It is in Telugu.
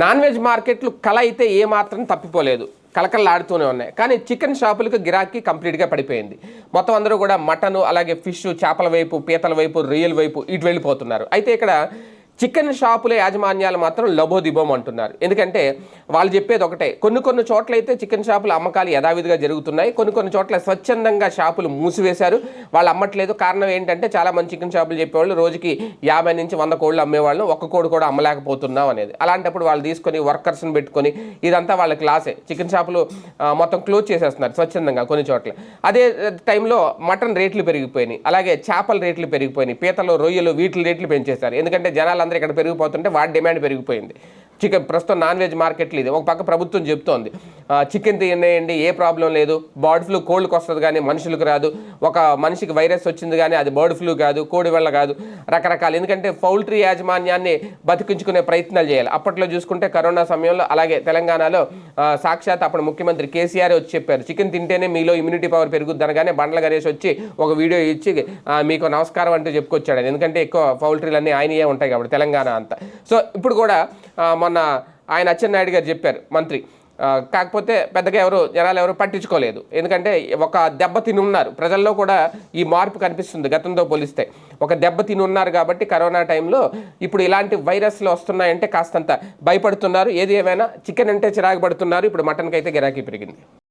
నాన్ వెజ్ మార్కెట్లు కళ అయితే ఏమాత్రం తప్పిపోలేదు. కలకలలాడుతూనే ఉన్నాయి. కానీ చికెన్ షాపులకు గిరాకీ కంప్లీట్గా పడిపోయింది. మొత్తం అందరూ కూడా మటను అలాగే ఫిష్ చేపల వైపు పీతల వైపు రొయ్యల వైపు ఇటు వెళ్ళిపోతున్నారు. అయితే ఇక్కడ చికెన్ షాపుల యాజమాన్యాలు మాత్రం లబోదిబోం అంటున్నారు. ఎందుకంటే వాళ్ళు చెప్పేది ఒకటే కొన్ని కొన్ని చోట్ల అయితే చికెన్ షాపుల అమ్మకాలు యథావిధిగా జరుగుతున్నాయి కొన్ని కొన్ని చోట్ల స్వచ్ఛందంగా షాపులు మూసివేశారు. వాళ్ళు అమ్మట్లేదు. కారణం ఏంటంటే చాలా మంది చికెన్ షాపులు చెప్పేవాళ్ళు రోజుకి యాభై నుంచి వంద కోళ్ళు అమ్మేవాళ్ళు ఒక్క కోడి కూడా అమ్మలేకపోతున్నాం అనేది. అలాంటప్పుడు వాళ్ళు తీసుకొని వర్కర్స్ని పెట్టుకొని ఇదంతా వాళ్ళ క్లాసే చికెన్ షాపులు మొత్తం క్లోజ్ చేసేస్తున్నారు స్వచ్ఛందంగా కొన్ని చోట్ల. అదే టైంలో మటన్ రేట్లు పెరిగిపోయినాయి. అలాగే చేపల రేట్లు పెరిగిపోయినాయి. పీతలు రొయ్యలు వీటి రేట్లు పెంచేశారు. ఎందుకంటే ఇక్కడ పెరిగిపోతుంటే వాటి డిమాండ్ పెరిగిపోయింది. చికెన్ ప్రస్తుతం నాన్ వెజ్ మార్కెట్లు ఇది. ఒక పక్క ప్రభుత్వం చెప్తోంది. చికెన్ తినేయండి ఏ ప్రాబ్లం లేదు. బర్డ్ ఫ్లూ కోల్డ్కి వస్తుంది కానీ మనుషులకు రాదు. ఒక మనిషికి వైరస్ వచ్చింది కానీ అది బర్డ్ ఫ్లూ కాదు కోడి వల్ల కాదు. రకరకాలు. ఎందుకంటే పౌల్ట్రీ యాజమాన్యాన్ని బతికించుకునే ప్రయత్నాలు చేయాలి. అప్పట్లో చూసుకుంటే కరోనా సమయంలో అలాగే తెలంగాణలో సాక్షాత్ అప్పుడు ముఖ్యమంత్రి కేసీఆర్ వచ్చి చెప్పారు. చికెన్ తింటేనే మీలో ఇమ్యూనిటీ పవర్ పెరుగుద్ది అనగానే బండ్ల గణేష్ వచ్చి ఒక వీడియో ఇచ్చి మీకు నమస్కారం అంటూ చెప్పుకొచ్చాడు. ఎందుకంటే ఎక్కువ పౌల్ట్రీలన్నీ ఆయనయే ఉంటాయి కాబట్టి తెలంగాణ అంతా. సో ఇప్పుడు కూడా మొన్న ఆయన అచ్చెన్నాయుడు గారు చెప్పారు మంత్రి. కాకపోతే పెద్దగా ఎవరు జనాలు ఎవరు పట్టించుకోలేదు. ఎందుకంటే ఒక దెబ్బ తిని ఉన్నారు. ప్రజల్లో కూడా ఈ మార్పు కనిపిస్తుంది గతంతో పోలిస్తే. ఒక దెబ్బ తిని ఉన్నారు కాబట్టి కరోనా టైంలో ఇప్పుడు ఇలాంటి వైరస్లు వస్తున్నాయంటే కాస్తంత భయపడుతున్నారు. ఏది ఏమైనా చికెన్ అంటే చిరాకు పడుతున్నారు. ఇప్పుడు మటన్కి అయితే గిరాకీ పెరిగింది.